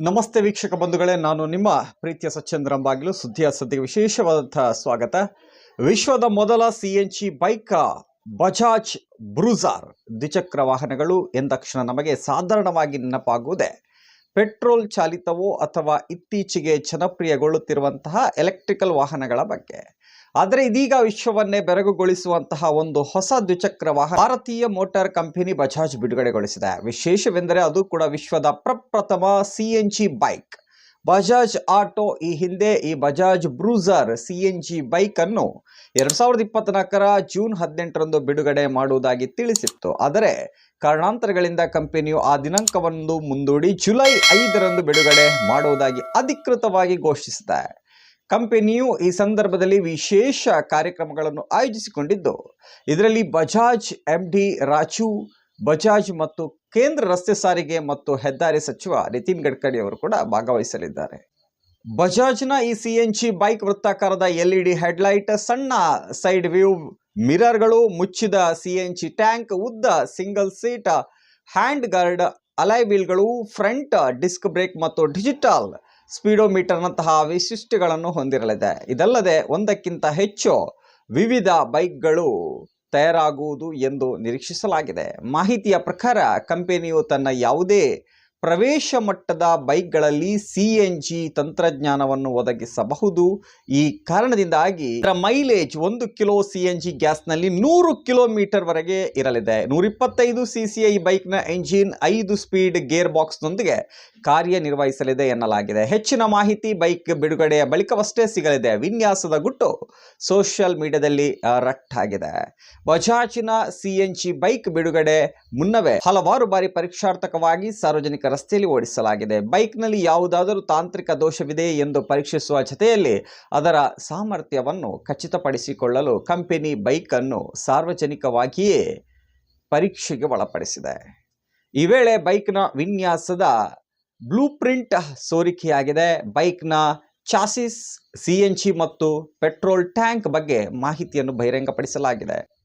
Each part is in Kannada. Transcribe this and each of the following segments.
ನಮಸ್ತೆ ವೀಕ್ಷಕ ಬಂಧುಗಳೇ, ನಾನು ನಿಮ್ಮ ಪ್ರೀತಿಯ ಸಚ್ಚಂದ್ರ ಬಾಗಿಲು ಸುದ್ದಿಯ ಸದ್ಯಕ್ಕೆ ವಿಶೇಷವಾದಂತಹ ಸ್ವಾಗತ. ವಿಶ್ವದ ಮೊದಲ C N G bike, Bajaj Bruzer ದ್ವಿಚಕ್ರ ವಾಹನಗಳು ಎಂದಕ್ಷಣ ನಮಗೆ ಸಾಧಾರಣವಾಗಿ ನೆನಪಾಗುವುದೇ. ಪೆಟ್ರೋಲ್ ಚಾಲಿತವೋ ಅಥವಾ ಇತ್ತೀಚೆಗೆ ಜನಪ್ರಿಯಗೊಳ್ಳುತ್ತಿರುವಂತಹ ಎಲೆಕ್ಟ್ರಿಕಲ್ ವಾಹನಗಳ ಬಗ್ಗೆ. ಆದರೆ ಇದೀಗ ವಿಶ್ವವನ್ನೇ ಬೆರಗುಗೊಳಿಸುವಂತಹ ಒಂದು ಹೊಸ ದ್ವಿಚಕ್ರ ವಾಹನ ಭಾರತೀಯ ಮೋಟಾರ್ ಕಂಪನಿ ಬಜಾಜ್ ಬಿಡುಗಡೆಗೊಳಿಸಿದೆ. ವಿಶೇಷವೆಂದರೆ ಅದು ಕೂಡ ವಿಶ್ವದ ಪ್ರಪ್ರಥಮ ಸಿ ಬೈಕ್. ಬಜಾಜ್ ಆಟೋ ಈ ಹಿಂದೆ ಈ Bajaj Bruzer C N G ಬೈಕನ್ನು ಎರಡ್ ಸಾವಿರದ ಇಪ್ಪತ್ನಾಲ್ಕರ ಜೂನ್ ಹದಿನೆಂಟರಂದು ಬಿಡುಗಡೆ ಮಾಡುವುದಾಗಿ ತಿಳಿಸಿತ್ತು. ಆದರೆ ಕಾರಣಾಂತರಗಳಿಂದ ಕಂಪನಿಯು ಆ ದಿನಾಂಕವನ್ನು ಮುಂದೂಡಿ ಜುಲೈ ಐದರಂದು ಬಿಡುಗಡೆ ಮಾಡುವುದಾಗಿ ಅಧಿಕೃತವಾಗಿ ಘೋಷಿಸಿದೆ. ಕಂಪನಿಯು ಈ ಸಂದರ್ಭದಲ್ಲಿ ವಿಶೇಷ ಕಾರ್ಯಕ್ರಮಗಳನ್ನು ಆಯೋಜಿಸಿಕೊಂಡಿದ್ದು, ಇದರಲ್ಲಿ ಬಜಾಜ್, ಎಂ ಡಿ, ರಾಜು, ಬಜಾಜ್ ಮತ್ತು ಕೇಂದ್ರ ರಸ್ತೆ ಸಾರಿಗೆ ಮತ್ತು ಹೆದ್ದಾರಿ ಸಚಿವ ನಿತಿನ್ ಗಡ್ಕರಿ ಅವರು ಕೂಡ ಭಾಗವಹಿಸಲಿದ್ದಾರೆ. ಬಜಾಜ್ನ ಈ ಸಿ ಎನ್ ಜಿ ಬೈಕ್ ವೃತ್ತಾಕಾರದ ಎಲ್ ಡಿ ಹೆಡ್ಲೈಟ್, ಸಣ್ಣ ಸೈಡ್ ವ್ಯೂ ಮಿರರ್ಗಳು, ಮುಚ್ಚಿದ ಸಿ ಎನ್ ಜಿ ಟ್ಯಾಂಕ್, ಉದ್ದ single seat hand guard alloy ವೀಲ್ಗಳು, front disc brake ಮತ್ತು ಡಿಜಿಟಲ್ ಸ್ಪೀಡೋಮೀಟರ್ನಂತಹ ವೈಶಿಷ್ಟ್ಯಗಳನ್ನು ಹೊಂದಿರಲಿದೆ. ಇದಲ್ಲದೆ ಒಂದಕ್ಕಿಂತ ಹೆಚ್ಚು ವಿವಿಧ ಬೈಕ್ಗಳು ತಯಾರಾಗುವುದು ಎಂದು ನಿರೀಕ್ಷಿಸಲಾಗಿದೆ. ಮಾಹಿತಿಯ ಪ್ರಕಾರ ಕಂಪೆನಿಯು ತನ್ನ ಯಾವುದೇ ಪ್ರವೇಶ ಮಟ್ಟದ ಬೈಕ್ಗಳಲ್ಲಿ ಸಿ ಎನ್ ಜಿ ತಂತ್ರಜ್ಞಾನವನ್ನು ಒದಗಿಸಬಹುದು. ಈ ಕಾರಣದಿಂದಾಗಿ ಇದರ ಮೈಲೇಜ್ ಒಂದು ಕಿಲೋ ಸಿ ಎನ್ ಜಿ ಗ್ಯಾಸ್ನಲ್ಲಿ ನೂರು ಕಿಲೋಮೀಟರ್ ವರೆಗೆ ಇರಲಿದೆ. ನೂರಿಪ್ಪತ್ತೈದು ಸಿ ಸಿ ಐ ಬೈಕ್ನ ಎಂಜಿನ್ ಐದು ಸ್ಪೀಡ್ ಗೇರ್ ಬಾಕ್ಸ್ನೊಂದಿಗೆ ಕಾರ್ಯನಿರ್ವಹಿಸಲಿದೆ ಎನ್ನಲಾಗಿದೆ. ಹೆಚ್ಚಿನ ಮಾಹಿತಿ ಬೈಕ್ ಬಿಡುಗಡೆಯ ಬಳಿಕವಷ್ಟೇ ಸಿಗಲಿದೆ. ವಿನ್ಯಾಸದ ಗುಟ್ಟು ಸೋಷಿಯಲ್ ಮೀಡಿಯಾದಲ್ಲಿ ರಟ್ ರಟ್ಟಾಗಿದೆ ಬಜಾಜಿನ ಸಿ ಎನ್ ಜಿ ಬೈಕ್ ಬಿಡುಗಡೆ ಮುನ್ನವೇ ಹಲವಾರು ಬಾರಿ ಪರೀಕ್ಷಾರ್ಥಕವಾಗಿ ಸಾರ್ವಜನಿಕ ರಸ್ತೆಯಲ್ಲಿ ಓಡಿಸಲಾಗಿದೆ. ಬೈಕ್ನಲ್ಲಿ ಯಾವುದಾದರೂ ತಾಂತ್ರಿಕ ದೋಷವಿದೆ ಎಂದು ಪರೀಕ್ಷಿಸುವ ಜೊತೆಯಲ್ಲಿ ಅದರ ಸಾಮರ್ಥ್ಯವನ್ನು ಖಚಿತಪಡಿಸಿಕೊಳ್ಳಲು ಕಂಪೆನಿ ಬೈಕನ್ನು ಸಾರ್ವಜನಿಕವಾಗಿಯೇ ಪರೀಕ್ಷೆಗೆ ಒಳಪಡಿಸಿದೆ. ಈ ವೇಳೆ ಬೈಕ್ನ ವಿನ್ಯಾಸದ ಬ್ಲೂ ಪ್ರಿಂಟ್ ಸೋರಿಕೆಯಾಗಿದೆ. ಬೈಕ್ನ ಚಾಸಿಸ್, ಸಿ ಮತ್ತು ಪೆಟ್ರೋಲ್ ಟ್ಯಾಂಕ್ ಬಗ್ಗೆ ಮಾಹಿತಿಯನ್ನು ಬಹಿರಂಗಪಡಿಸಲಾಗಿದೆ.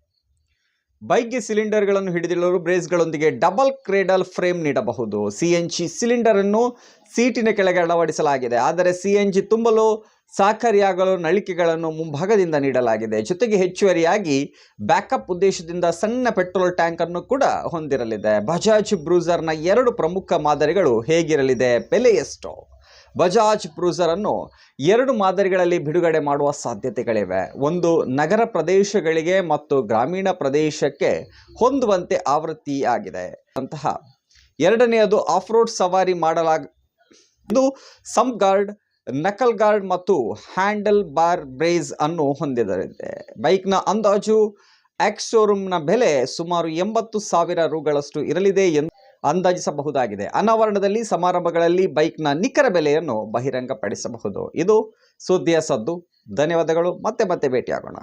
ಬೈಕ್ಗೆ ಸಿಲಿಂಡರ್ಗಳನ್ನು ಹಿಡಿದಿಡಲು ಬ್ರೇಸ್ಗಳೊಂದಿಗೆ ಡಬಲ್ ಕ್ರೇಡಲ್ ಫ್ರೇಮ್ ನೀಡಬಹುದು. ಸಿ ಎನ್ ಜಿ ಸಿಲಿಂಡರ್ ಅನ್ನು ಸೀಟಿನ ಕೆಳಗೆ ಅಳವಡಿಸಲಾಗಿದೆ. ಆದರೆ ಸಿ ಎನ್ ಜಿ ತುಂಬಲು ಸಹಕಾರಿಯಾಗಲು ನಳಿಕೆಗಳನ್ನು ಮುಂಭಾಗದಿಂದ ನೀಡಲಾಗಿದೆ. ಜೊತೆಗೆ ಹೆಚ್ಚುವರಿಯಾಗಿ ಬ್ಯಾಕಪ್ ಉದ್ದೇಶದಿಂದ ಸಣ್ಣ ಪೆಟ್ರೋಲ್ ಟ್ಯಾಂಕ್ ಅನ್ನು ಕೂಡ ಹೊಂದಿರಲಿದೆ. ಬಜಾಜ್ ಬ್ರೂಸರ್ನ ಎರಡು ಪ್ರಮುಖ ಮಾದರಿಗಳು ಹೇಗಿರಲಿದೆ? ಬೆಲೆ ಎಷ್ಟು? ಬಜಾಜ್ ಕ್ರೂಸರನ್ನು ಎರಡು ಮಾದರಿಗಳಲ್ಲಿ ಬಿಡುಗಡೆ ಮಾಡುವ ಸಾಧ್ಯತೆಗಳಿವೆ. ಒಂದು ನಗರ ಪ್ರದೇಶಗಳಿಗೆ ಮತ್ತು ಗ್ರಾಮೀಣ ಪ್ರದೇಶಕ್ಕೆ ಹೊಂದುವಂತೆ ಆವೃತ್ತಿಯಾಗಿದೆ. ಅಂತಹ ಎರಡನೆಯದು ಆಫ್ ರೋಡ್ ಸವಾರಿ ಮಾಡಲಾಗ, ಇದು ಸಮ್ ಗಾರ್ಡ್ ನಕಲ್ ಗಾರ್ಡ್ ಮತ್ತು ಹ್ಯಾಂಡಲ್ ಬಾರ್ ಬ್ರೇಸ್ ಅನ್ನು ಹೊಂದಿದೆ ಬೈಕ್ನ ಅಂದಾಜು ಎಕ್ಸ್ ಶೋರೂಮ್ನ ಬೆಲೆ ಸುಮಾರು ಎಂಬತ್ತು ಸಾವಿರ ರುಗಳಷ್ಟು ಇರಲಿದೆ ಎಂದು ಅಂದಾಜಿಸಬಹುದಾಗಿದೆ. ಅನಾವರಣದಲ್ಲಿ ಸಮಾರಂಭಗಳಲ್ಲಿ ಬೈಕ್ನ ನಿಖರ ಬೆಲೆಯನ್ನು ಬಹಿರಂಗಪಡಿಸಬಹುದು. ಇದು ಸುದ್ದಿಯ ಸದ್ದು. ಧನ್ಯವಾದಗಳು. ಮತ್ತೆ ಮತ್ತೆ ಭೇಟಿಯಾಗೋಣ.